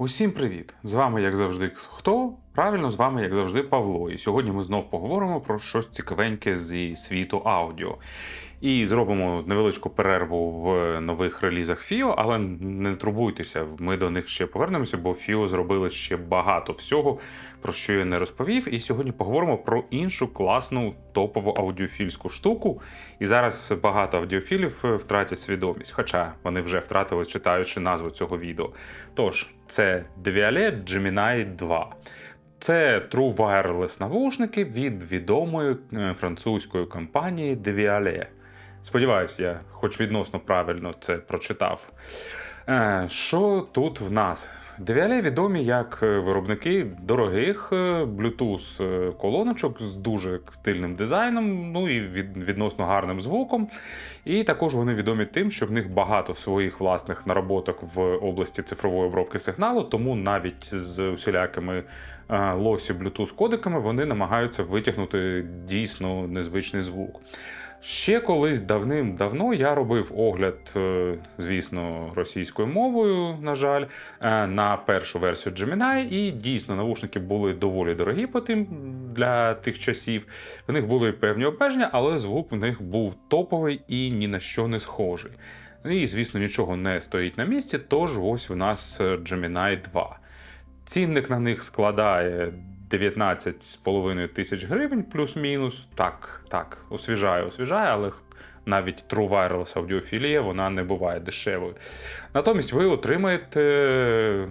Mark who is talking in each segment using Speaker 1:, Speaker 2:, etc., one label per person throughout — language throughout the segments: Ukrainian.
Speaker 1: Усім привіт! З вами, як завжди, хто? Правильно, з вами, як завжди, Павло. І сьогодні ми знов поговоримо про щось цікавеньке зі світу аудіо. І зробимо невеличку перерву в нових релізах FIO, але не турбуйтеся, ми до них ще повернемося, бо FIO зробили ще багато всього, про що я не розповів. І сьогодні поговоримо про іншу класну топову аудіофільську штуку. І зараз багато аудіофілів е, втратять свідомість, хоча вони вже втратили, читаючи назву цього відео. Тож, це Devialet Gemini 2. Це True Wireless навушники від відомої е, французької компанії Devialet. Сподіваюсь, я хоч відносно правильно це прочитав. Е, Що тут в нас? Devialet відомі як е, виробники дорогих е, Bluetooth е, колоночок з дуже стильним дизайном, ну і від, відносно гарним звуком. І також вони відомі тим, що в них багато своїх власних наработок в області цифрової обробки сигналу, тому навіть з усілякими лосі Bluetooth кодиками вони намагаються витягнути дійсно незвичний звук. Ще колись давним-давно я робив огляд, е, звісно, російською мовою, на жаль, е, на першу версію Gemini, і дійсно навушники були доволі дорогі по тим для тих часів. В них були певні обмеження, але звук в них був топовий і ні на що не схожий. І, звісно, нічого не стоїть на місці, тож ось у нас е, Gemini 2. Цінник на них складає 19,5 тисяч гривень плюс-мінус. Так, так, освіжає, освіжає, але навіть True Wireless аудіофілія вона не буває дешевою. Натомість ви отримаєте.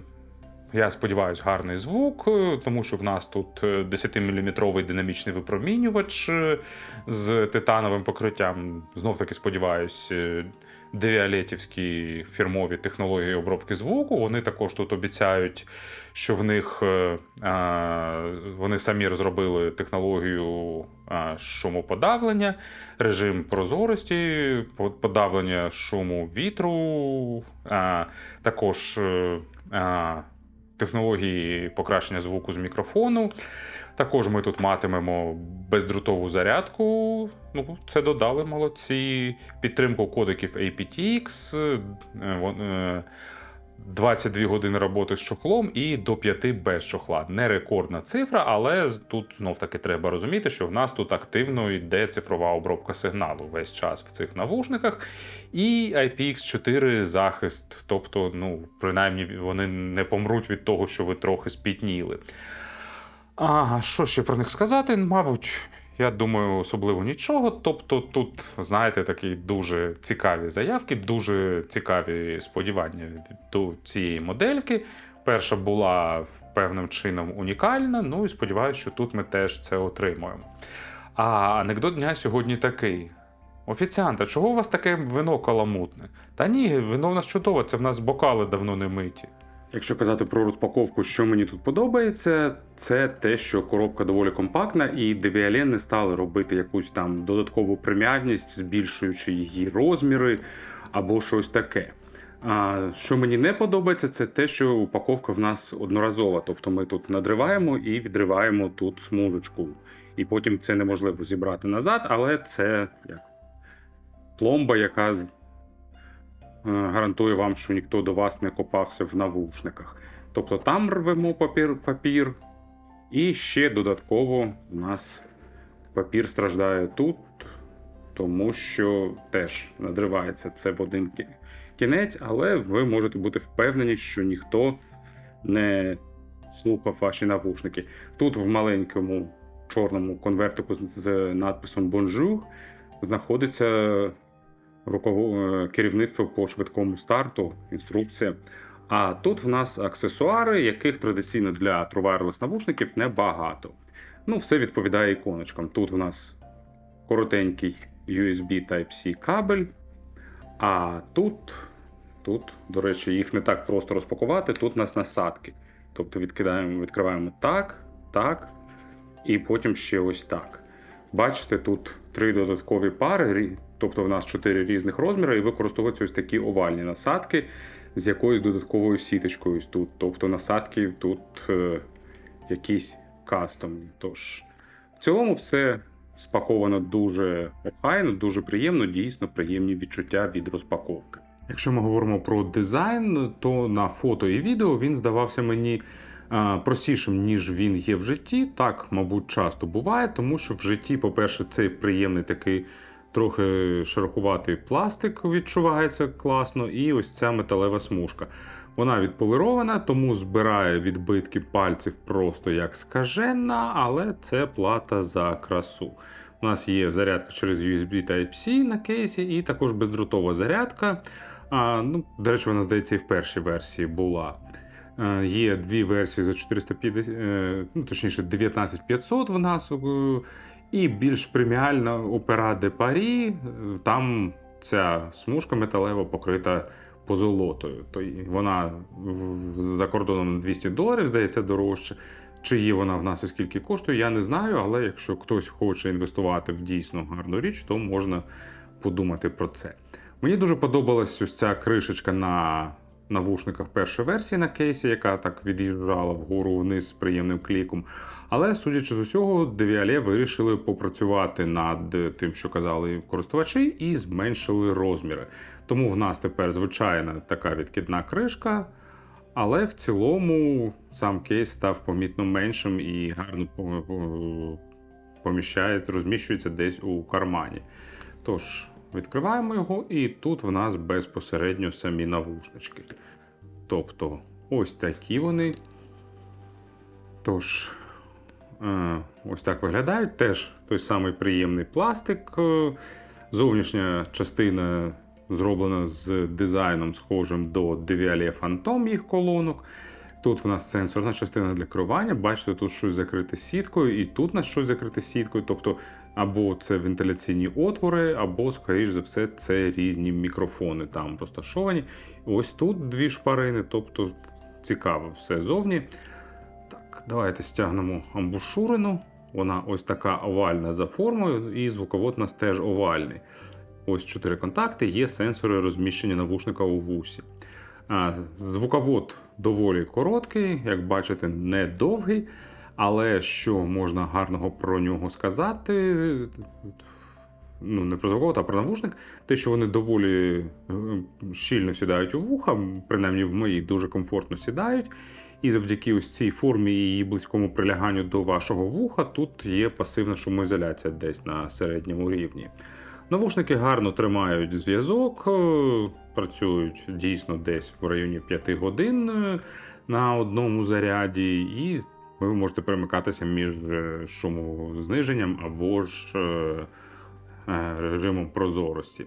Speaker 1: Я сподіваюся, гарний звук, е, тому що в нас тут 10-мм динамічний випромінювач е, з титановим покриттям. Знов таки сподіваюсь, е, девіалетівські фірмові технології обробки звуку. Вони також тут обіцяють, що в них е, вони самі розробили технологію шумоподавлення, режим прозорості, подавлення шуму вітру, також е, технології покращення звуку з мікрофону. Також ми тут матимемо бездротову зарядку. Ну, це додали молодці. Підтримку кодиків aptX, е, 22 години роботи з чохлом і до 5 без чохла. Не рекордна цифра, але тут знов таки треба розуміти, що в нас тут активно йде цифрова обробка сигналу весь час в цих навушниках. І IPX4 захист, тобто, ну, принаймні, вони не помруть від того, що ви трохи спітніли. А що ще про них сказати? Мабуть, я думаю, особливо нічого. Тобто, тут, знаєте, такі дуже цікаві заявки, дуже цікаві сподівання до цієї модельки. Перша була певним чином унікальна, ну і сподіваюся, що тут ми теж це отримуємо. А анекдот дня сьогодні такий. Офіціанта, чого у вас таке вино каламутне? Та ні, вино в нас чудове, це в нас бокали давно не миті.
Speaker 2: Якщо казати про розпаковку, що мені тут подобається, це те, що коробка доволі компактна, і Devialet не стали робити якусь там додаткову преміальність, збільшуючи її розміри або щось таке. А, що мені не подобається, це те, що упаковка в нас одноразова. Тобто ми тут надриваємо і відриваємо тут смужечку. І потім це неможливо зібрати назад, але це як пломба, яка Е, вам, що ніхто до вас не копався в навушниках. Тобто там рвемо папір, папір, і ще додатково у нас папір страждає тут, тому що теж надривається це в один кінець, але ви можете бути впевнені, що ніхто не слухав ваші навушники. Тут в маленькому чорному конвертику з, надписом Bonjour знаходиться керівництво по швидкому старту, інструкція. А тут в нас аксесуари, яких традиційно для True Wireless навушників небагато. Ну, все відповідає іконочкам. Тут у нас коротенький USB Type-C кабель. А тут, тут, до речі, їх не так просто розпакувати. Тут у нас насадки. Тобто відкидаємо, відкриваємо так, так, і потім ще ось так. Бачите, тут три додаткові пари, тобто в нас чотири різних розміри, і використовуються ось такі овальні насадки з якоюсь додатковою сіточкою ось тут. Тобто насадки тут е, якісь кастомні. Тож, в цілому все спаковано дуже охайно, дуже приємно, дійсно приємні відчуття від розпаковки. Якщо ми говоримо про дизайн, то на фото і відео він здавався мені е, простішим, ніж він є в житті. Так, мабуть, часто буває, тому що в житті, по-перше, цей приємний такий трохи широкуватий пластик відчувається класно, і ось ця металева смужка. Вона відполірована, тому збирає відбитки пальців просто як скажена, але це плата за красу. У нас є зарядка через USB Type-C на кейсі, і також бездротова зарядка. А, ну, До речі, вона, здається, і в першій версії була. Е, Є дві версії за 450, е, ну, точніше, 19500 в нас. І більш преміальна опера де Парі. е, Там ця смужка металева покрита позолотою. То вона за кордоном на 200 доларів, здається, дорожче. Чи є вона в нас і скільки коштує, я не знаю, але якщо хтось хоче інвестувати в дійсно гарну річ, то можна подумати про це. Мені дуже подобалась ось ця кришечка на навушниках першої версії на кейсі, яка так від'їжджала вгору вниз з приємним кліком. Але, судячи з усього, Devialet вирішили попрацювати над тим, що казали користувачі, і зменшили розміри. Тому в нас тепер звичайна така відкидна кришка. Але в цілому сам кейс став помітно меншим і гарно по- поміщає, розміщується десь у кармані. Тож, відкриваємо його, і тут в нас безпосередньо самі навушнички. Тобто, ось такі вони. Тож, е, ось так виглядають. Теж той самий приємний пластик. Е, Зовнішня частина зроблена з дизайном, схожим до Devialet Phantom їх колонок. Тут в нас сенсорна частина для керування. Бачите, тут щось закрите сіткою, і тут у нас щось закрите сіткою. Тобто, або це вентиляційні отвори, або, скоріш за все, це різні мікрофони там розташовані. Ось тут дві шпарини, тобто цікаво все зовні. Давайте стягнемо амбушурину. Вона ось така овальна за формою, і звуковод у нас теж овальний. Ось чотири контакти, є сенсори розміщення навушника у вусі. Звуковод доволі короткий, як бачите, не довгий. Але що можна гарного про нього сказати? Ну, не про звуковод, а про навушник, те, що вони доволі е, щільно сідають у вуха, принаймні в моїй дуже комфортно сідають. І завдяки ось цій формі і її близькому приляганню до вашого вуха, тут є пасивна шумоізоляція десь на середньому рівні. Навушники гарно тримають зв'язок, е, працюють дійсно десь в районі 5 годин е, на одному заряді, і ви можете перемикатися між шумозниженням або ж режимом прозорості.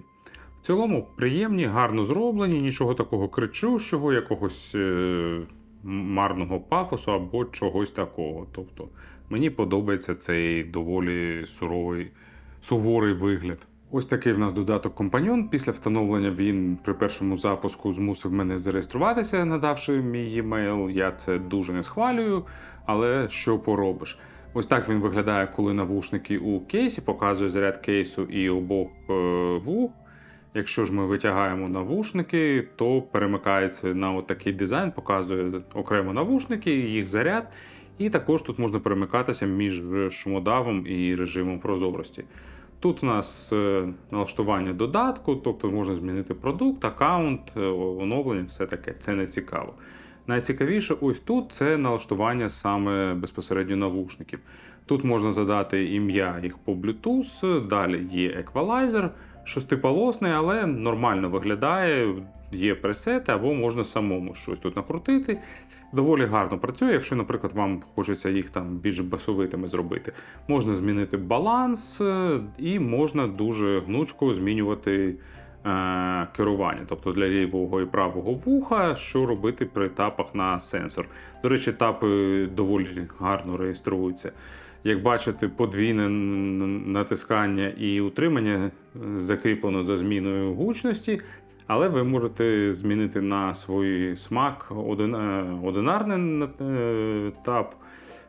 Speaker 2: В цілому приємні, гарно зроблені, нічого такого кричущого, якогось е, марного пафосу або чогось такого. Тобто мені подобається цей доволі суровий, суворий вигляд. Ось такий в нас додаток компаньон. Після встановлення він при першому запуску змусив мене зареєструватися, надавши мій e-mail. Я це дуже не схвалюю, але що поробиш? Ось так він виглядає, коли навушники у кейсі, показує заряд кейсу і обох е, вух. Якщо ж ми витягаємо навушники, то перемикається на такий дизайн, показує окремо навушники, їх заряд. І також тут можна перемикатися між шумодавом і режимом прозорості. Тут у нас е, налаштування додатку, тобто можна змінити продукт, аккаунт, е, оновлення, все таке. Це не цікаво. Найцікавіше ось тут це налаштування саме безпосередньо навушників. Тут можна задати ім'я їх по Bluetooth, далі є еквалайзер, шестиполосний, але нормально виглядає. Є пресети, або можна самому щось тут накрутити. Доволі гарно працює, якщо, наприклад, вам хочеться їх там більш басовитими зробити. Можна змінити баланс, е, і можна дуже гнучко змінювати керування, тобто для лівого і правого вуха, що робити при тапах на сенсор. До речі, тапи доволі гарно реєструються. Як бачите, подвійне натискання і утримання е, закріплено за зміною гучності, але ви можете змінити на свій смак е, одинарний е, тап,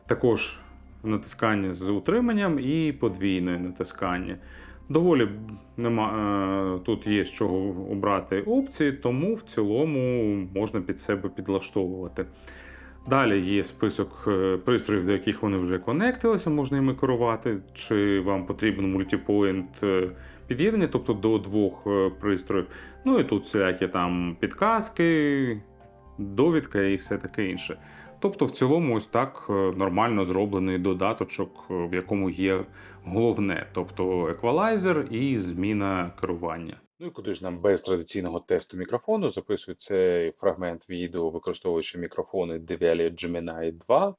Speaker 2: також натискання з утриманням і подвійне натискання. Доволі нема, е, тут є з чого обрати опції, тому в цілому можна під себе підлаштовувати. Далі є список е, пристроїв, до яких вони вже конектилися, можна ними керувати. Чи вам потрібен мультипоінт е, під'єднання, тобто до двох пристроїв. Ну і тут всілякі там підказки, довідка і все таке інше. Тобто, в цілому, ось так е, нормально зроблений додаточок, е, в якому є головне, тобто еквалайзер і зміна керування.
Speaker 1: Ну і куди ж нам без традиційного тесту мікрофону записую цей фрагмент відео, використовуючи мікрофони Devialet Gemini 2,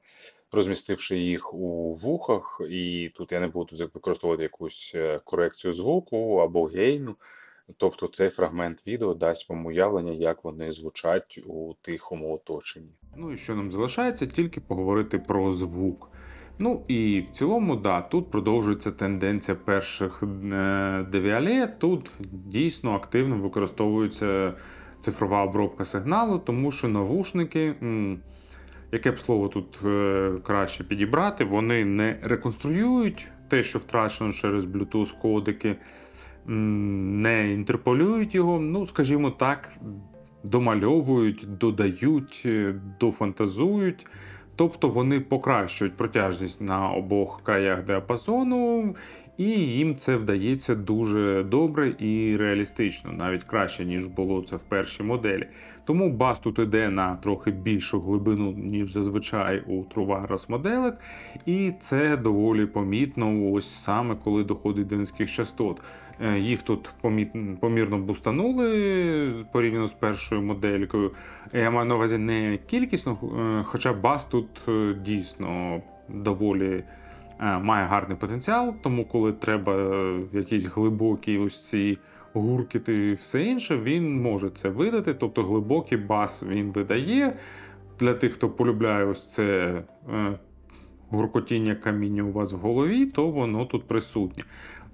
Speaker 1: розмістивши їх у вухах, і тут я не буду використовувати якусь е, корекцію звуку або гейну. Тобто цей фрагмент відео дасть вам уявлення, як вони звучать у тихому оточенні.
Speaker 2: Ну і що нам залишається, тільки поговорити про звук. Ну і в цілому, да, тут продовжується тенденція перших е, Devialet. Тут дійсно активно використовується цифрова обробка сигналу, тому що навушники, яке б слово тут е, краще підібрати, вони не реконструюють те, що втрачено через Bluetooth кодики, не інтерполюють його, ну, скажімо так, домальовують, додають, е, дофантазують. Тобто вони покращують протяжність на обох краях діапазону, і їм це вдається дуже добре і реалістично, навіть краще, ніж було це в першій моделі. Тому бас тут іде на трохи більшу глибину, ніж зазвичай у Wireless моделек, і це доволі помітно, ось саме коли доходить до низьких частот. Е, Їх тут помірно бустанули порівняно з першою моделькою. Я маю на увазі не кількісно, е, хоча бас тут е, дійсно доволі е, має гарний потенціал, тому коли треба е, якісь глибокі ось ці гуркіти і все інше, він може це видати. Тобто глибокий бас він видає. Для тих, хто полюбляє ось це е, гуркотіння каміння у вас в голові, то воно тут присутнє.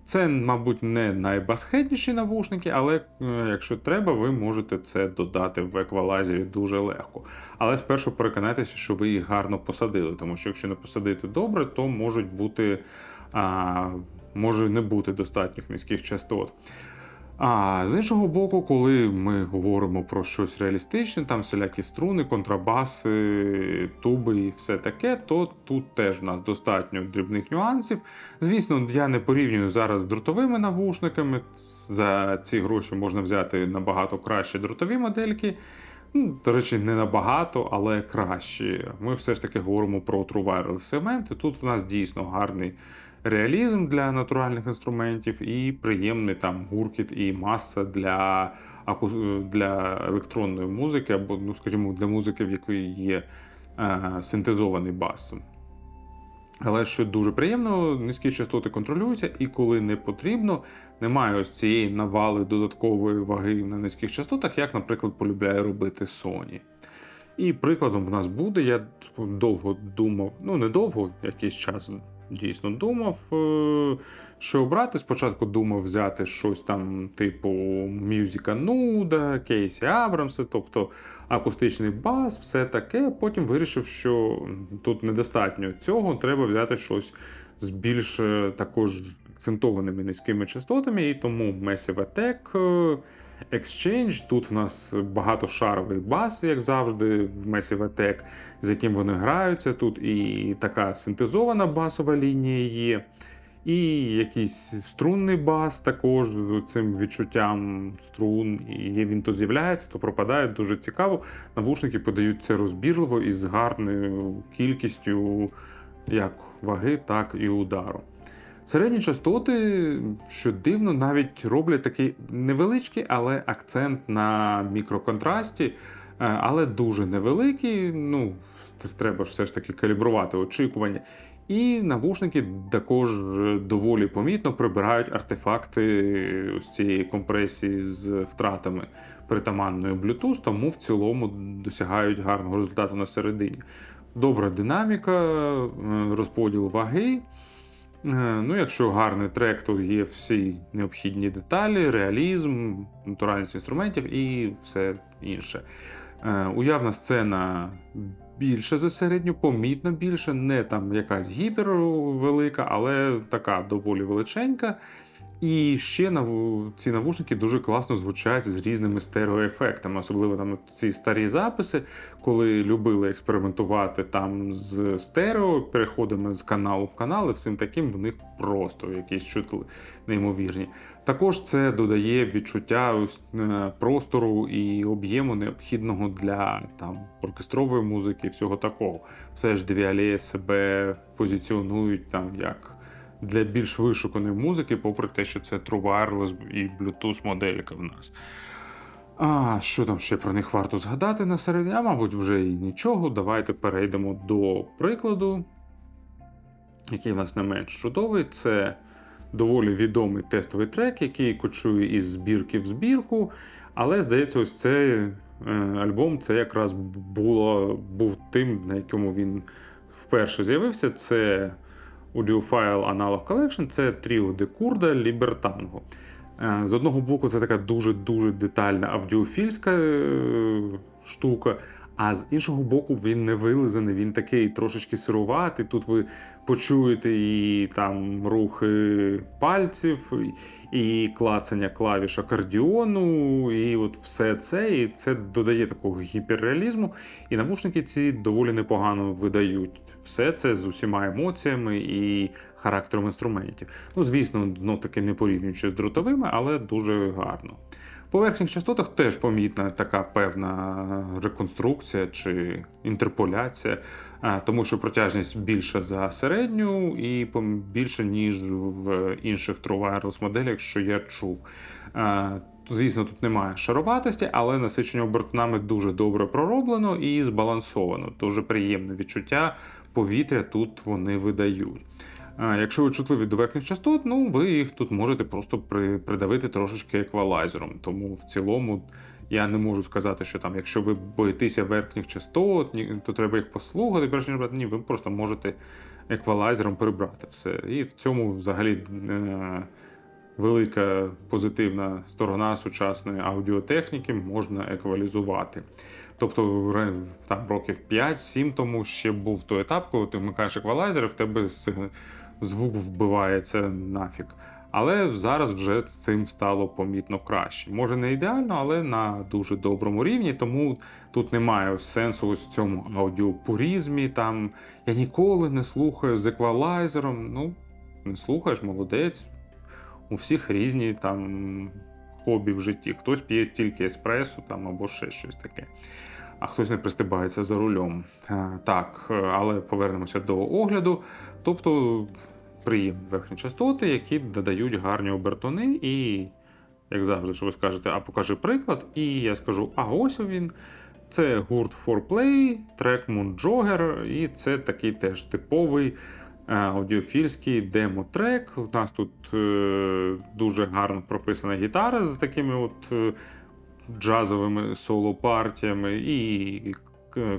Speaker 2: Це, мабуть, не найбасхетніші навушники, але е, якщо треба, ви можете це додати в еквалайзері дуже легко. Але спершу переконайтеся, що ви їх гарно посадили, тому що якщо не посадити добре, то можуть бути, а, може не бути достатніх низьких частот. А з іншого боку, коли ми говоримо про щось реалістичне, там всілякі струни, контрабаси, туби і все таке, то тут теж у нас достатньо дрібних нюансів. Звісно, я не порівнюю зараз з дротовими навушниками. За ці гроші можна взяти набагато кращі дротові модельки. Ну, до речі, не набагато, але кращі. Ми все ж таки говоримо про True Wireless сегмент. Тут у нас дійсно гарний реалізм для натуральних інструментів і приємний там гуркіт і маса для, для електронної музики, або, ну, скажімо, для музики, в якої є е, синтезований бас. Але що дуже приємно, низькі частоти контролюються, і коли не потрібно, немає ось цієї навали додаткової ваги на низьких частотах, як, наприклад, полюбляє робити Sony. І прикладом в нас буде, я довго думав, ну не довго, якийсь час дійсно думав, е, що обрати. Спочатку думав взяти щось там, типу Мюзіка Нуда, Кейсі Абрамса, тобто акустичний бас, все таке. Потім вирішив, що тут недостатньо цього, треба взяти щось з більш е, також акцентованими низькими частотами, і тому Massive Attack е, Exchange. Тут в нас багатошаровий бас, як завжди, в Massive Attack, з яким вони граються. Тут і така синтезована басова лінія є. І якийсь струнний бас також з цим відчуттям струн, і він тут з'являється, то пропадає дуже цікаво. Навушники подають це розбірливо і з гарною кількістю як ваги, так і удару. Середні частоти, що дивно, навіть роблять такий невеличкий, але акцент на мікроконтрасті, е, але дуже невеликий. Ну, треба ж все ж таки калібрувати очікування. І навушники також е, доволі помітно прибирають артефакти ось цієї компресії з втратами притаманної Bluetooth, тому в цілому досягають гарного результату на середині. Добра динаміка, е, розподіл ваги. Е, Ну, якщо гарний трек, то є всі необхідні деталі, реалізм, натуральність інструментів і все інше. Е, Уявна сцена більше за середню, помітно більше, не там якась гіпервелика, але така доволі величенька. І ще наву- ці навушники дуже класно звучать з різними стереоефектами, особливо там ці старі записи, коли любили експериментувати там з стерео, переходами з каналу в канал, і всім таким в них просто якісь чутли неймовірні. Також це додає відчуття е, простору і об'єму необхідного для там оркестрової музики і всього такого. Все ж Девіалеє себе позиціонують там як для більш вишуканої музики, попри те, що це True Wireless і Bluetooth моделька в нас. А що там ще про них варто згадати на середині? А, мабуть, вже і нічого. Давайте перейдемо до прикладу, який в нас не менш чудовий. Це доволі відомий тестовий трек, який кочує із збірки в збірку. Але, здається, ось цей е, альбом це якраз було, був тим, на якому він вперше з'явився. Це Audiophile Analog Collection, це тріо декурда Лібертанго. Е, З одного боку, це така дуже-дуже детальна аудіофільська е, штука, а з іншого боку, він не вилизаний, він такий трошечки сируватий. Тут ви почуєте і там рухи пальців, і клацання клавіш акордіону, і от все це. І це додає такого гіперреалізму. І навушники ці доволі непогано видають все це з усіма емоціями і характером інструментів. Ну, звісно, знов таки не порівнюючи з дротовими, але дуже гарно. По верхніх частотах теж помітна така певна реконструкція чи інтерполяція, тому що протяжність більша за середню і більше, ніж в інших True Wireless моделях, що я чув. Звісно, тут немає шароватості, але насичення обертонами дуже добре пророблено і збалансовано. Дуже приємне відчуття повітря тут вони видають. Якщо ви чутливі до верхніх частот, ну ви їх тут можете просто при, придавити трошечки еквалайзером. Тому в цілому я не можу сказати, що там, якщо ви боїтеся верхніх частот, то треба їх послухати, перш ніж брати. Ні, ви просто можете еквалайзером прибрати все. І в цьому взагалі е, велика позитивна сторона сучасної аудіотехніки можна еквалізувати. Тобто там років 5-7 тому ще був той етап, коли ти вмикаєш еквалайзер, і в тебе звук вбивається нафіг. Але зараз вже з цим стало помітно краще. Може не ідеально, але на дуже доброму рівні. Тому тут немає сенсу ось в цьому аудіопурізмі. Там я ніколи не слухаю з еквалайзером. Ну, не слухаєш, молодець. У всіх різні там хобі в житті. Хтось п'є тільки еспресо там або ще щось таке. А хтось не пристибається за рулем. Так, е, але повернемося до огляду. Тобто приємні верхні частоти, які додають гарні обертони, і, як завжди, що ви скажете, а покажи приклад, і я скажу, а ось він. Це гурт 4Play, трек Moon Jogger, і це такий теж типовий е, аудіофільський демо-трек. У нас тут е, дуже гарно прописана гітара з такими от е, джазовими соло-партіями, і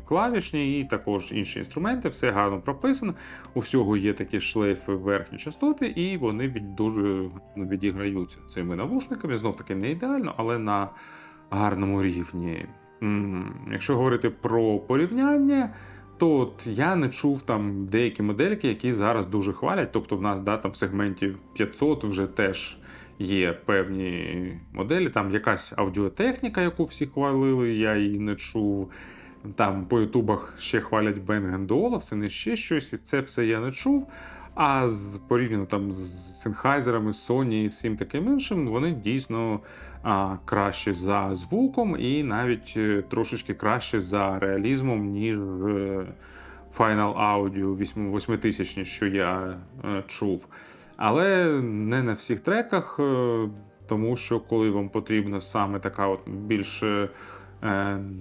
Speaker 2: клавішні, і також інші інструменти. Все гарно прописано. У всього є такі шлейфи верхні частоти, і вони від, дуже відіграються цими навушниками. Знов таки не ідеально, але на гарному рівні. Якщо говорити про порівняння, то от я не чув там деякі модельки, які зараз дуже хвалять. Тобто, в нас да, там в сегменті 500 вже теж є певні моделі. Там якась аудіотехніка, яку всі хвалили, я її не чув. Там по Ютубах ще хвалять Bang Olufsen і ще щось, і це все я не чув. А з порівняно там з Сенхайзерами, Sony і всім таким іншим, вони дійсно а, краще за звуком і навіть е, трошечки краще за реалізмом, ніж е, Final Audio 8000, що я е, чув. Але не на всіх треках, тому що коли вам потрібна саме така от більш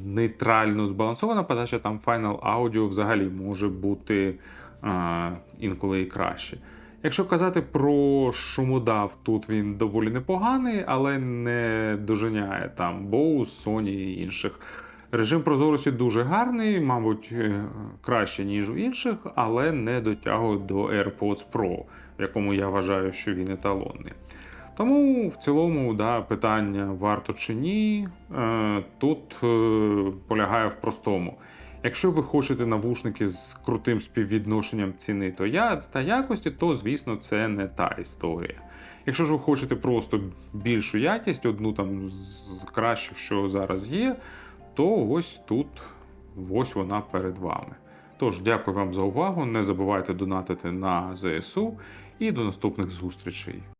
Speaker 2: нейтрально збалансована подача, там Final Audio взагалі може бути е, інколи і краще. Якщо казати про шумодав, тут він доволі непоганий, але не доженяє там Bose, Sony і інших. Режим прозорості дуже гарний, мабуть, е, краще, ніж у інших, але не дотягує до AirPods Pro, в якому я вважаю, що він еталонний. Тому в цілому да, питання варто чи ні, е, тут е, полягає в простому. Якщо ви хочете навушники з крутим співвідношенням ціни то я та якості, то звісно це не та історія. Якщо ж ви хочете просто більшу якість, одну там з кращих, що зараз є, то ось тут ось вона перед вами. Тож, дякую вам за увагу. Не забувайте донатити на ЗСУ і до наступних зустрічей.